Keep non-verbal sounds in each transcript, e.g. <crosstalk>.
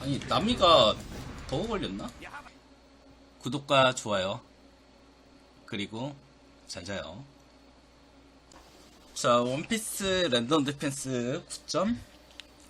아니 남이가 더 걸렸나? 구독과 좋아요. 그리고 잘 자요. 자 원피스 랜덤 디펜스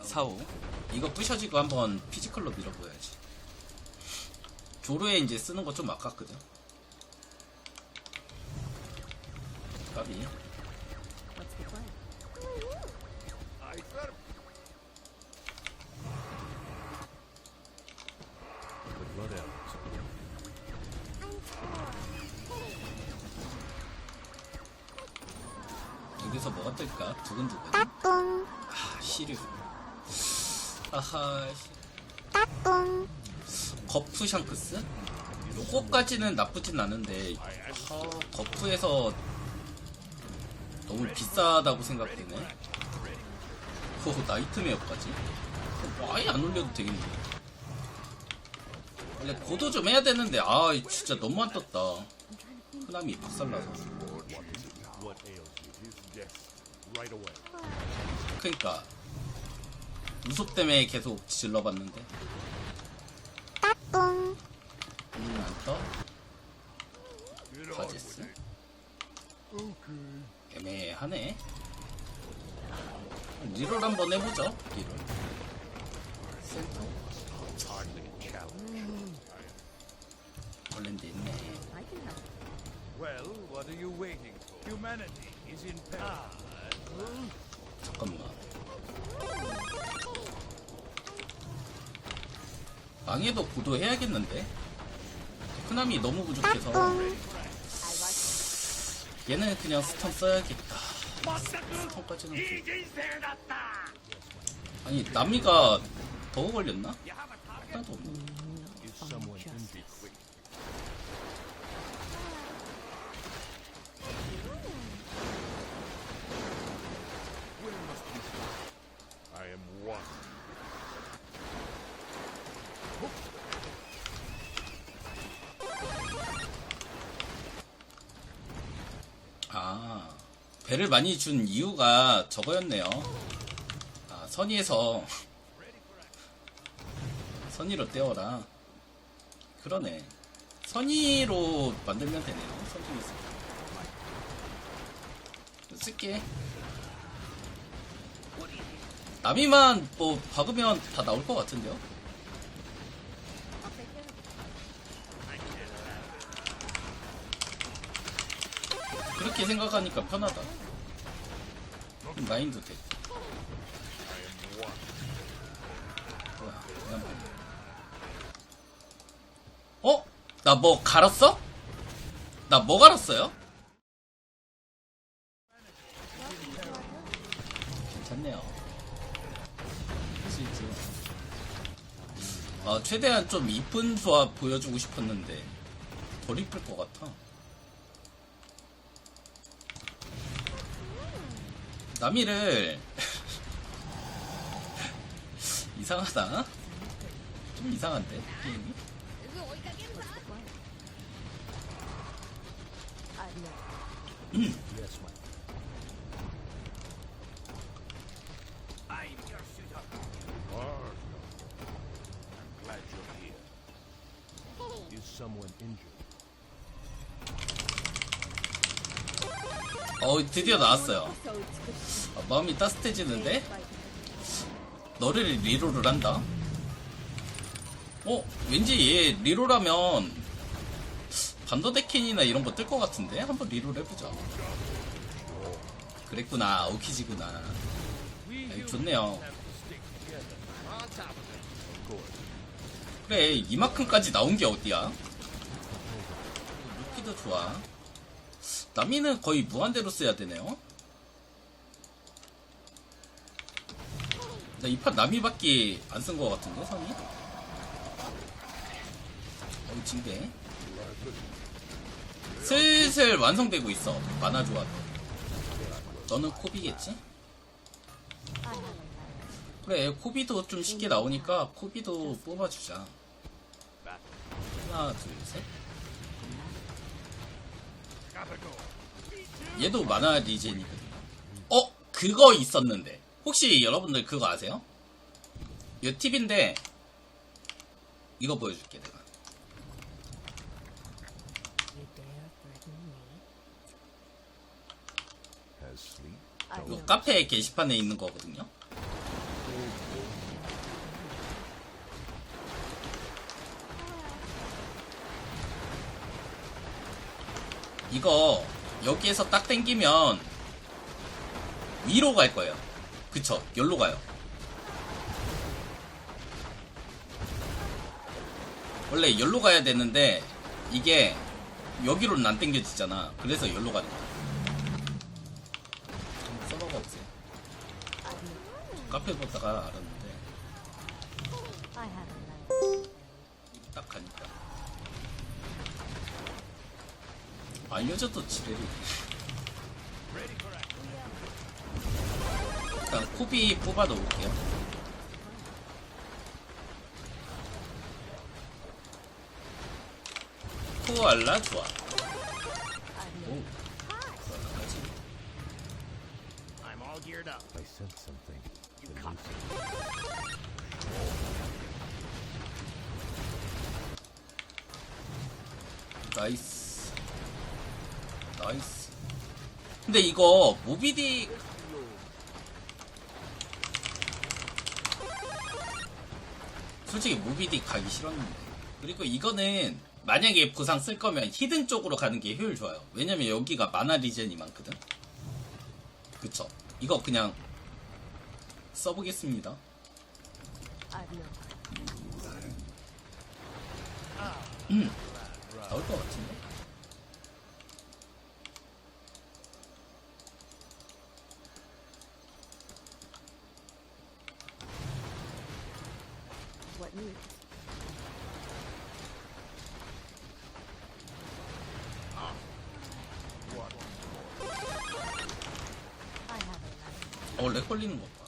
9.45 이거 부셔지고 한번 피지컬로 밀어보야지. 조로에 이제 쓰는 거 좀 아깝거든. 까비 여기서 뭐가 뜰까? 두근두근 아 시류 아하 씨. 거프 샹크스? 요거까지는 나쁘진 않은데 아, 거프에서 너무 비싸다고 생각되네 오 나이트메어까지? 뭐 아예 안 올려도 되겠네 원래 고도 좀 해야 되는데 아 진짜 너무 안 떴다 흔함이 박살나서 그니까 무섭 때문에 계속 질러봤는데 음, 안 떠? 바지스? 애매하네 리롤 한번 해보죠 리롤 센터. 원래인데 있네. Well, what are you waiting for? Humanity. 잠깐만. 망해도 고도해야겠는데? 흔함이 너무 부족해서. 얘는 그냥 스턴 써야겠다. 스턴까지는 좀- 아니 남이가 더 걸렸나? 하나도 없네 배를 많이 준 이유가 저거였네요. 아, 선의에서 <laughs> 선의로 떼어라. 그러네. 선의로 만들면 되네요. 있어. 쓸게. 남이만 뭐 박으면 다 나올 것 같은데요? 그렇게 생각하니까 편하다. 마인드 돼. 뭐야, 그냥 봐. 어? 나 뭐 갈았어? 나 뭐 갈았어요? 괜찮네요. 할 수 있지. 아, 최대한 좀 이쁜 조합 보여주고 싶었는데, 덜 이쁠 것 같아. 나미를 이상하다. 좀 이상한데 게임이? 어 드디어 나왔어요. 마음이 따뜻해지는데 너를 리롤을 한다. 어 왠지 얘 리롤하면 반더데켄이나 이런 거 뜰 것 같은데 한번 리롤 해보자. 그랬구나 오키지구나. 에이, 좋네요. 그래 이만큼까지 나온 게 어디야? 루키도 좋아. 남이는 거의 무한대로 써야 되네요. 나 이 판 남이밖에 안쓴것 같은데 선이? 어이 징배. 슬슬 완성되고 있어. 만화 조합. 너는 코비겠지? 그래 코비도 좀 쉽게 나오니까 코비도 뽑아주자. 하나 둘 셋. Gotta go. 얘도 만화 리젠이거든. 어? 그거 있었는데. 혹시 여러분들 그거 아세요? 이 팁인데 이거 보여줄게 내가 know. 카페 게시판에 있는 거거든요 이거 여기에서 딱 땡기면 위로 갈 거예요 그쵸. 열로 가요. 원래 열로 가야 되는데 이게 여기로는 안 땡겨지잖아. 그래서 열로 가는 거야. 서버가 없어요. 카페 보다가 알았는데. 딱 가니까. 알려줘도 지뢰리 일단 코비 뽑아 놓을게요 코알라 좋아. 나이스 나이스 근데 이거 모비딕 솔직히 모비딕 가기 싫었는데. 그리고 이거는 만약에 보상 쓸 거면 히든 쪽으로 가는 게 효율 좋아요. 왜냐면 여기가 마나 리젠이 많거든 그쵸? 이거 그냥 써보겠습니다. 음 나올 것 같은데 어, 렉 걸리는 것 봐.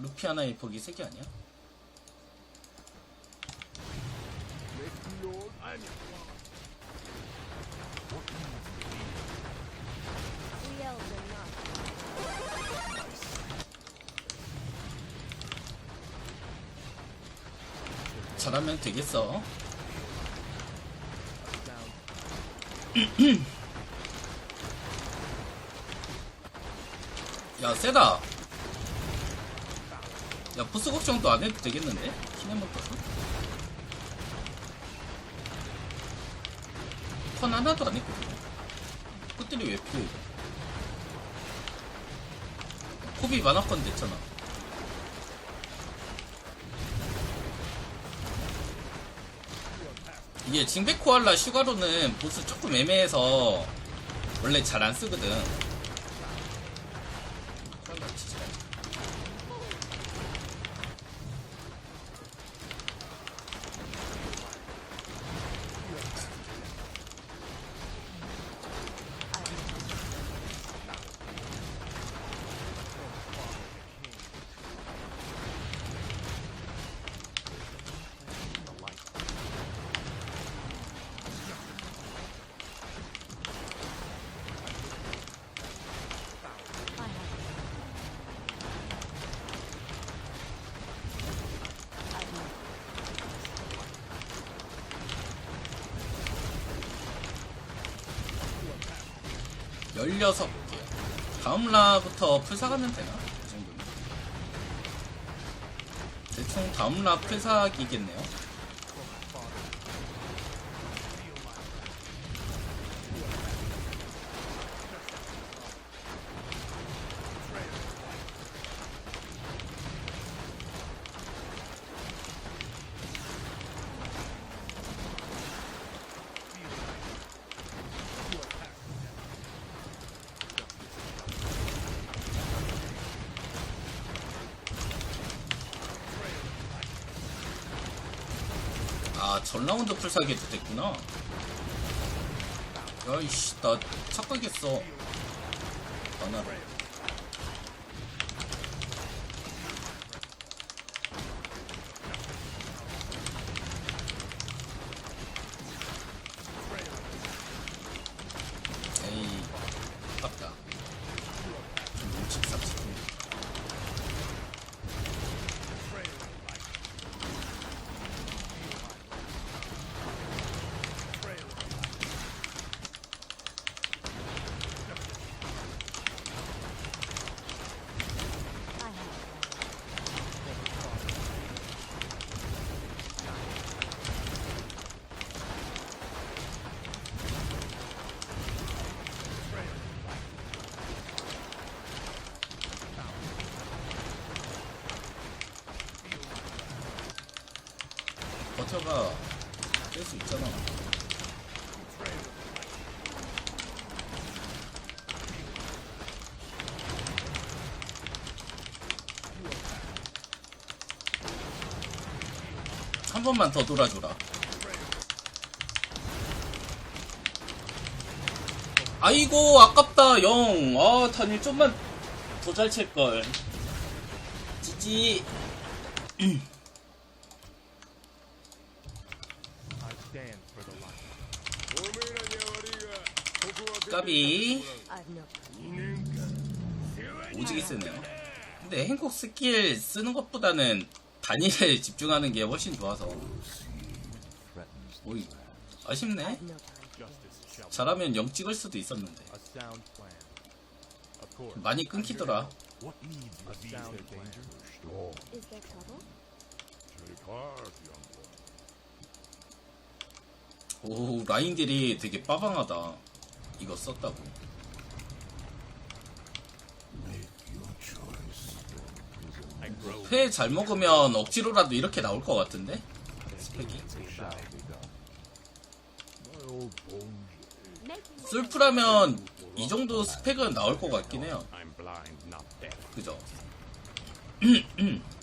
루피 하나에 거기 세개 아니야? 잘하면 되겠어. <clears throat> 야, 세다. 야, 보스 걱정도 안 해도 되겠는데? 떠서? 턴 하나도 안 했거든. 끝들이 왜 필요해? 코비 만화권 됐잖아. 이게 징백 코알라 슈가로는 보스 조금 애매해서 원래 잘 안 쓰거든. 16개. 다음 라부터 풀사 가면 되나? 이 정도면. 대충 다음 라 풀사기겠네요. 아, 전 라운드 풀사기도 됐구나. 야이씨, 나 착각했어. 하나를. 에이, 아깝다. 좀 묵직삭 싶은데. 버텨봐 깰수 있잖아. 한 번만 더 돌아줘라. 아이고 아깝다 영 아 단일 좀만 더 잘 칠걸. 지지 <clears throat> 까비 I've no 2年間 오지게 쓰네요 근데 행콕 스킬 쓰는 것보다는 단일에 집중하는 게 훨씬 좋아서 오이 아쉽네 잘하면 영 찍을 수도 있었는데. 많이 끊기더라. 오 라인들이 되게 빠방하다 이거 썼다고. 회 잘 먹으면 억지로라도 이렇게 나올 것 같은데? 스펙이? 술프라면 이 정도 스펙은 나올 것 같긴 해요. 그죠 <clears throat>